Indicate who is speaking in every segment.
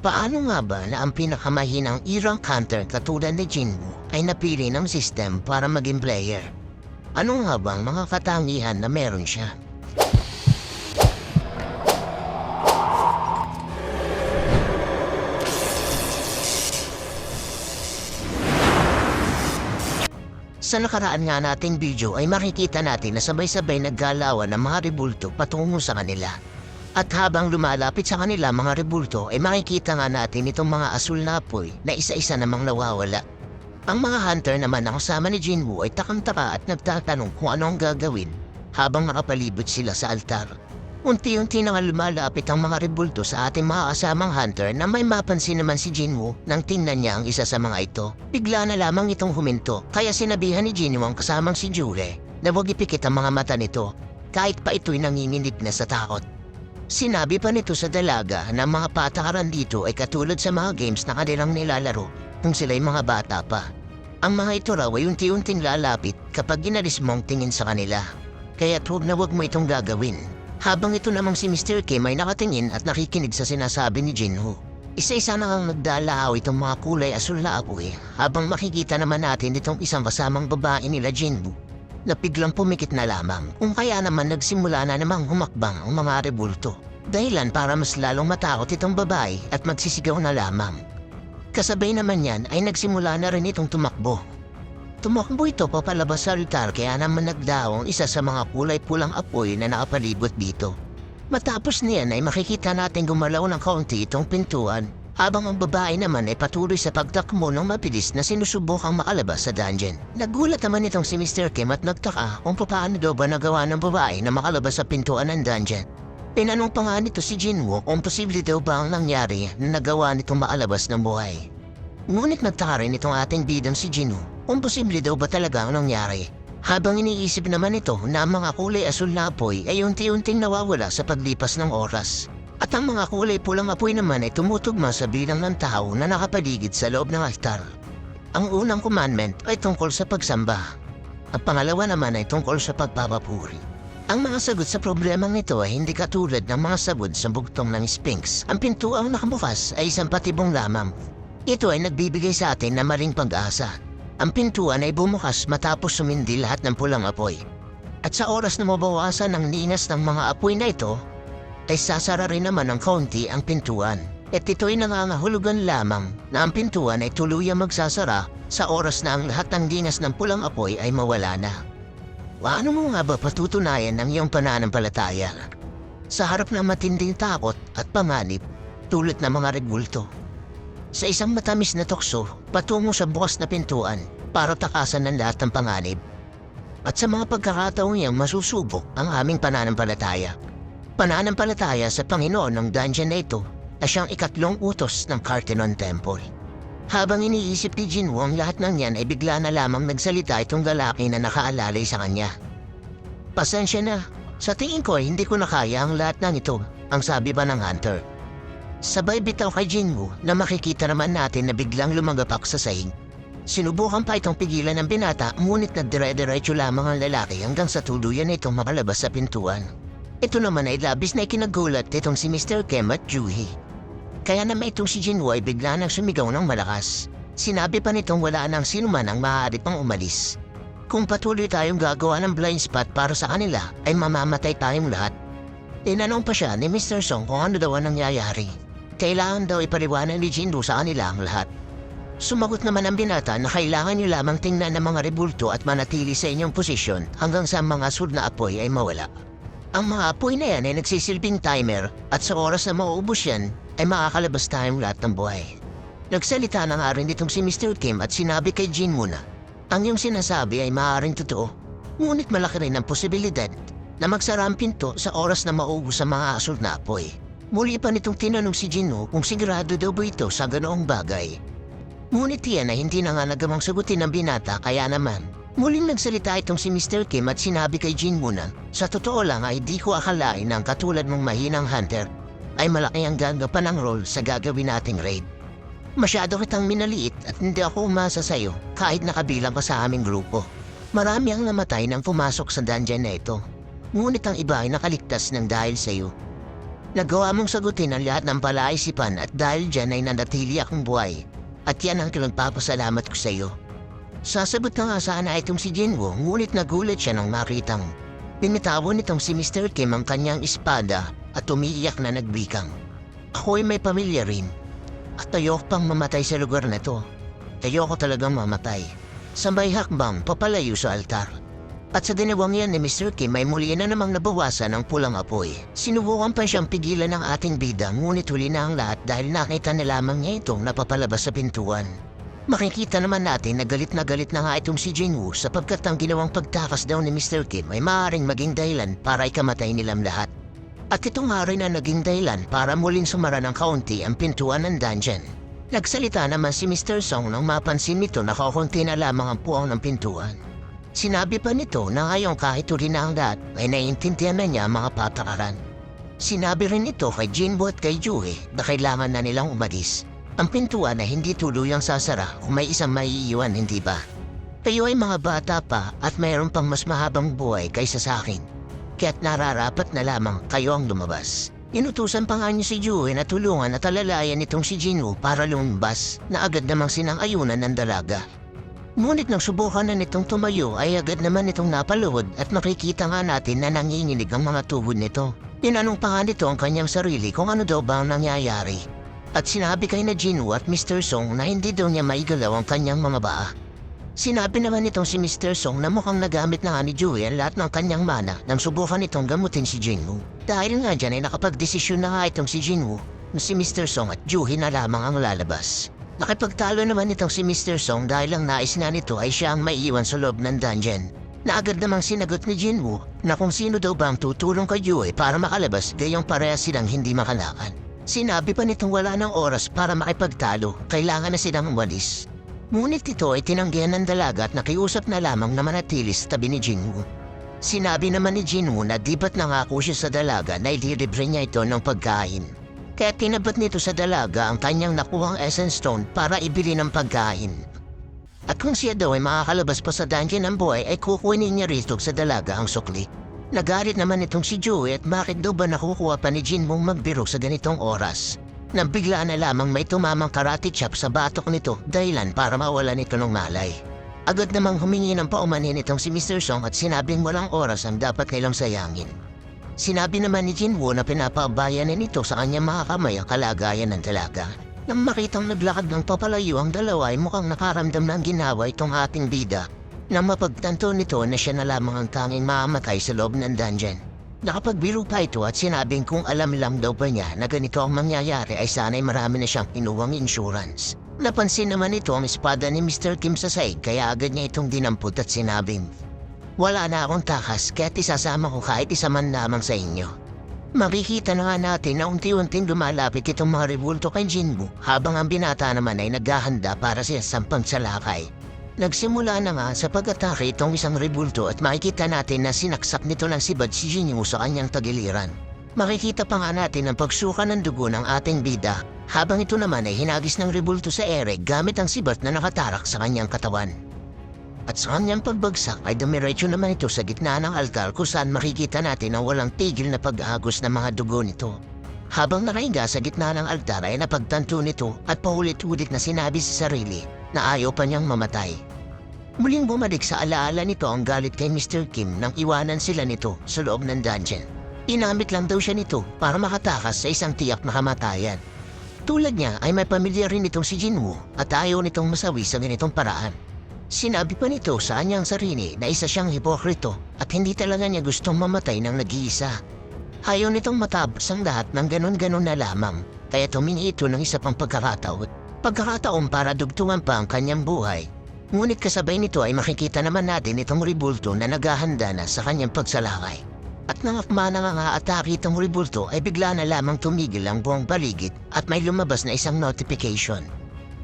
Speaker 1: Paano nga ba na ang pinakamahinang irang hunter katulad ni Jinwoo ay napili ng system para maging player? Ano nga bang mga katangihan na meron siya? Sa nakaraan nga nating video ay makikita natin na sabay-sabay naggalawan ng mga rebulto patungo sa kanila. At habang lumalapit sa kanila mga rebulto ay makikita nga natin itong mga asul na apoy na isa-isa namang nawawala. Ang mga hunter naman na kasama ni Jinwoo ay takang-taka at nagtatanong kung ano ang gagawin habang nakapalibot sila sa altar. Unti-unti na nga lumalapit ang mga rebulto sa ating mga kasamang hunter na may mapansin naman si Jinwoo nang tingnan niya ang isa sa mga ito. Bigla na lamang itong huminto kaya sinabihan ni Jinwoo ang kasamang si Jure na huwag ipikit ang mga mata nito kahit pa ito'y nanginginig na sa takot. Sinabi pa nito sa dalaga na mga patakaran dito ay katulad sa mga games na kanilang nilalaro kung sila'y mga bata pa. Ang mga ito raw ay unti-unting lalapit kapag ginalis mo ang tingin sa kanila. Kaya huwag na huwag mo itong gagawin. Habang ito namang si Mr. Kim ay nakatingin at nakikinig sa sinasabi ni Jinho. Isa-isa na ngang nagdalaaw itong mga kulay asul na apoy habang makikita naman natin itong isang kasamang babae nila Jinbu na biglang pumikit na lamang kung kaya naman nagsimula na namang humakbang ang mga rebulto. Dahilan para mas lalong matakot itong babae at magsisigaw na lamang. Kasabay naman yan ay nagsimula na rin itong tumakbo. Tumakbo ito papalabas sa altar kaya naman nagdaong isa sa mga kulay pulang apoy na nakapalibot dito. Matapos niyan ay makikita natin gumalaw ng kaunti itong pintuan habang ang babae naman ay patuloy sa pagtakbo ng mabilis na sinusubukang makalabas sa dungeon. Nagulat naman itong si Mr. Kim at nagtaka kung paano daw ba nagawa ng babae na makalabas sa pintuan ng dungeon. Tinanong pa nga nito si Jinwoo kung posible daw ba ang nangyari na nagawa nitong makalabas ng buhay. Ngunit nagtaka rin itong ating bidang si Jinwoo kung posible daw ba talaga ang nangyari. Habang iniisip naman ito na ang mga kulay asul na apoy ay unti-unting nawawala sa paglipas ng oras. At ang mga kulay pulang apoy naman ay tumutugma sa bilang ng tao na nakapaligid sa loob ng altar. Ang unang commandment ay tungkol sa pagsamba. At pangalawa naman ay tungkol sa pagpapapuri. Ang mga sagot sa problemang ito ay hindi katulad ng mga sagot sa bugtong ng Sphinx. Ang pintuang nakabukas ay isang patibong lamang. Ito ay nagbibigay sa atin na maring pag-asa. Ang pintuan ay bumukas matapos sumindi lahat ng pulang apoy. At sa oras na mabawasan ang linas ng mga apoy na ito, ay sasara rin naman ng kaunti ang pintuan. At ito'y nangangahulugan lamang na ang pintuan ay tuluyang magsasara sa oras na ang lahat ng linas ng pulang apoy ay mawala na. Paano mo nga ba patutunayan ang iyong pananampalataya? Sa harap ng matinding takot at panganib, tulad ng mga rebulto. Sa isang matamis na tukso, patungo sa bukas na pintuan para takasan ng lahat ng panganib. At sa mga pagkakataong iyang masusubok ang aming pananampalataya. Pananampalataya sa Panginoon ng dungeon na ito na siyang ikatlong utos ng Cartenon Temple. Habang iniisip ni Jinwoo ang lahat ng yan ay bigla na lamang nagsalita itong lalaki na nakaalalay sa kanya. Pasensya na, sa tingin ko hindi ko nakaya ang lahat ng ito, ang sabi ba ng hunter. Sabay bitaw kay Jinwoo na makikita naman natin na biglang lumagapak sa sahig. Sinubukan pa itong pigilan ng binata ngunit nagdire-diretso lamang ang lalaki hanggang sa tuluyan na itong makalabas sa pintuan. Ito naman ay labis na ikinagulat itong si Mr. Kem at Juhi. Kaya naman itong si Jinwoo ay bigla nang sumigaw ng malakas. Sinabi pa nitong wala nang sinuman ang maaari pang umalis. Kung patuloy tayong gagawa ng blind spot para sa kanila ay mamamatay tayong lahat. Tinanong pa siya ni Mr. Song kung ano daw ang nangyayari. Kailangan daw ipaliwanag ni Jinwoo sa kanila ang lahat. Sumagot naman ang binata na kailangan niyo lamang tingnan ng mga rebulto at manatili sa inyong posisyon hanggang sa mga sud na apoy ay mawala. Ang mga apoy na yan ay nagsisilbing timer at sa oras na mauubos yan ay makakalabas tayong lahat ng buhay. Nagsalita na nga rin itong si Mr. Kim at sinabi kay Jin muna, ang iyong sinasabi ay maaaring totoo, ngunit malaki rin ang posibilidad na magsara ang pinto sa oras na mauubos ang mga asul na apoy. Muli pa nitong tinanong si Jinho kung sigurado daw ba ito sa ganoong bagay. Ngunit yan ay hindi na nga nagamang sagutin ng binata kaya naman. Muling nagsalita itong si Mr. Kim at sinabi kay Jin muna, sa totoo lang ay di ko akalain ng katulad mong mahinang hunter ay malaki ang gagapan ng role sa gagawin nating raid. Masyado kitang minaliit at hindi ako umasa sa'yo kahit nakabilang ka sa aming grupo. Marami ang namatay nang pumasok sa dungeon na ito. Ngunit ang iba ay nakaligtas ng dahil sa'yo. Nagawa mong sagutin ang lahat ng palaisipan at dahil dyan ay nanatili akong buhay. At yan ang pinagpapasalamat ko sa iyo. Sasabot na nga sana itong si Jinwoo ngunit nagulat siya nang makitang Binitawan nitong si Mr. Kim ang kanyang espada at umiiyak na nagbikang. Ako'y may pamilya rin. At ayoko pang mamatay sa lugar na to. Ayoko talagang mamatay. Sa may hakbang, papalayo sa altar. At sa dinawang ni Mr. Kim ay muli na namang nabawasan ang pulang apoy. Sinubukan pa siyang pigilan ng ating bida ngunit huli na ang lahat dahil nakita na lamang niya itong napapalabas sa pintuan. Makikita naman natin na galit na galit na nga itong si Jinwoo sapagkat ang ginawang pagtakas daw ni Mr. Kim ay maaaring maging dahilan para ikamatay nilang lahat. At ito nga rin ang naging dahilan para muling sumara ng kaunti ang pintuan ng dungeon. Nagsalita naman si Mr. Song nang mapansin nito na kakunti na lamang ang puwang ng pintuan. Sinabi pa nito na ngayon kahit uli na ang lahat ay naiintindihan na niya ang mga patakaran. Sinabi rin ito kay Jinbo at kay Jue na kailangan na nilang umalis. Ang pintuan na hindi tuluyang sasara kung may isang maiiwan, hindi ba? Kayo ay mga bata pa at mayroon pang mas mahabang buhay kaysa sa akin. Kaya't nararapat na lamang kayo ang lumabas. Inutusan pa nga niyo si Jue na tulungan at alalayan nitong si Jinwoo para lumabas na agad namang sinang-ayunan ng dalaga. Ngunit nang subukan na nitong tumayo ay agad naman itong napaluhod at makikita nga natin na nanginginig ang mga tuhod nito. Tinanong pa nga nito ang kanyang sarili kung ano daw ba ang nangyayari. At sinabi kay na Jinwoo at Mr. Song na hindi daw niya maigalaw ang kanyang mga baa. Sinabi naman nitong si Mr. Song na mukhang nagamit na nga ni ang lahat ng kanyang mana nang subukan nitong gamutin si Jinwoo. Dahil nga dyan ay nakapagdesisyon na nga itong si Jinwoo na si Mr. Song at Juhi na lamang ang lalabas. Nakipagtalo naman itong si Mr. Song dahil ang nais nga nito ay siya ang maiiwan sa loob ng dungeon. Na agad namang sinagot ni Jinwoo na kung sino daw ba ang tutulong kay Joey para makalabas gayong pareha silang hindi makalakad. Sinabi pa nitong wala ng oras para makipagtalo, kailangan na silang umalis. Ngunit ito ay tinanggihan ng dalaga at nakiusap na lamang na manatili sa tabi ni Jinwoo. Sinabi naman ni Jinwoo na di ba't nangako siya sa dalaga na ililibre niya ito ng pagkain. Kaya tinabat nito sa dalaga ang kanyang nakuhang essence stone para ibili ng pagkain. At kung siya daw ay makakalabas pa sa dungeon ng buhay ay kukunin niya rito sa dalaga ang sukli. Nagalit naman itong si Joey at bakit daw ba nakukuha pa ni Jin mong magbiro sa ganitong oras? Nang bigla na lamang may tumamang karate chop sa batok nito dahilan para mawala nito ng malay. Agad namang humingi ng paumanhin itong si Mr. Song at sinabing walang oras ang dapat nilang sayangin. Sinabi naman ni Jinwoo na pinapabayanan nito sa kanyang mga kamay ang kalagayan ng dalaga. Nang makitang naglakad ng papalayo ang dalawa ay mukhang nakaramdam ng ginawa itong ating bida nang mapagtanto nito na siya na lamang ang tanging mamamatay sa loob ng dungeon. Nakapagbiro pa ito at sinabing kung alam lang daw pa niya na ganito ang mangyayari ay sana'y marami na siyang inuwang insurance. Napansin naman ito ang espada ni Mr. Kim sa saig kaya agad niya itong dinampot at sinabing, Wala na akong takas kaya't isasama ko kahit isa man lamang sa inyo. Makikita na nga natin na unti-unting lumalapit itong mga rebulto kay Jinbu habang ang binata naman ay naghahanda para sa sampang salakay. Nagsimula na nga sa pag-atake itong isang rebulto at makikita natin na sinaksak nito ng sibad si Jinyu sa kanyang tagiliran. Makikita pa nga natin ang pagsuka ng dugo ng ating bida habang ito naman ay hinagis ng rebulto sa ere gamit ang sibat na nakatarak sa kanyang katawan. At sa kanyang pagbagsak ay dumiretso naman ito sa gitna ng altar kung saan makikita natin ang walang tigil na pag-agos ng mga dugo nito. Habang nakahiga sa gitna ng altar ay napagtanto nito at paulit-ulit na sinabi sa sarili na ayaw pa niyang mamatay. Muling bumalik sa alaala nito ang galit kay Mr. Kim nang iwanan sila nito sa loob ng dungeon. Inamit lang daw siya nito para makatakas sa isang tiyak na kamatayan. Tulad niya ay may pamilya rin itong si Jinwoo at ayaw nitong masawi sa ganitong paraan. Sinabi pa nito sa kanyang sarili na isa siyang hipokrito at hindi talaga niya gustong mamatay ng nag-iisa. Ayaw nitong matapos ang lahat ng ganon-ganon na lamang kaya tumingi ito ng isa pang pagkakataon. Pagkakataon para dugtungan pa ang kanyang buhay. Ngunit kasabay nito ay makikita naman natin itong ribulto na naghahanda na sa kanyang pagsalakay. At nang akma na nga atake itong ribulto ay bigla na lamang tumigil ang buong paligid at may lumabas na isang notification.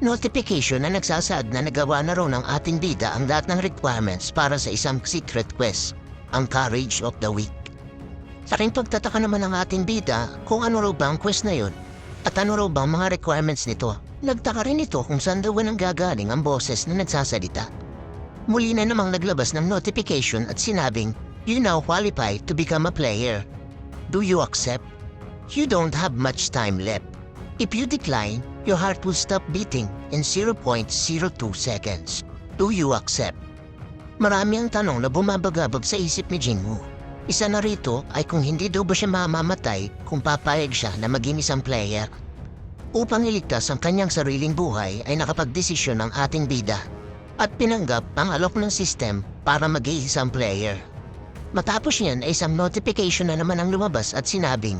Speaker 1: Notification na nagsasaad na nagawa na raw ng ating bida ang lahat ng requirements para sa isang secret quest, ang Courage of the Week. Laking pagtataka naman ng ating bida kung ano raw ba ang quest na yun at ano raw ba ang mga requirements nito. Nagtaka rin ito kung saan daw nang gagaling ang boses na nagsasalita. Muli na namang naglabas ng notification at sinabing, You now qualify to become a player. Do you accept? You don't have much time left. If you decline, your heart will stop beating in 0.02 seconds. Do you accept? Marami ang tanong na bumabagabag sa isip ni Jinwoo. Isa na rito ay kung hindi daw ba siya mamamatay kung papayag siya na maging isang player. Upang iligtas ang kanyang sariling buhay ay nakapagdesisyon ng ating bida at pinanggap ang alok ng system para maging isang player. Matapos yan ay isang notification na naman ang lumabas at sinabing,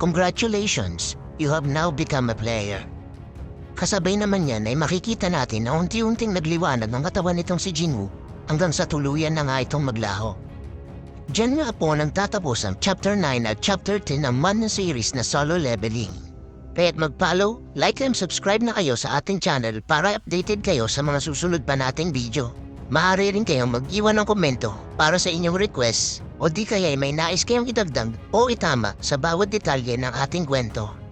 Speaker 1: Congratulations, you have now become a player. Kasabay naman yan ay makikita natin na unti-unting nagliwanag ng katawan nitong si Jinwoo hanggang sa tuluyan na nga itong maglaho. Diyan nga po nang tatapos ang Chapter 9 at Chapter 10 ng man series na solo leveling. Kaya't mag-follow, like and subscribe na kayo sa ating channel para updated kayo sa mga susunod pa nating video. Maaari rin kayong mag-iwan ng komento para sa inyong request o di kaya may nais kayong idagdag o itama sa bawat detalye ng ating kwento.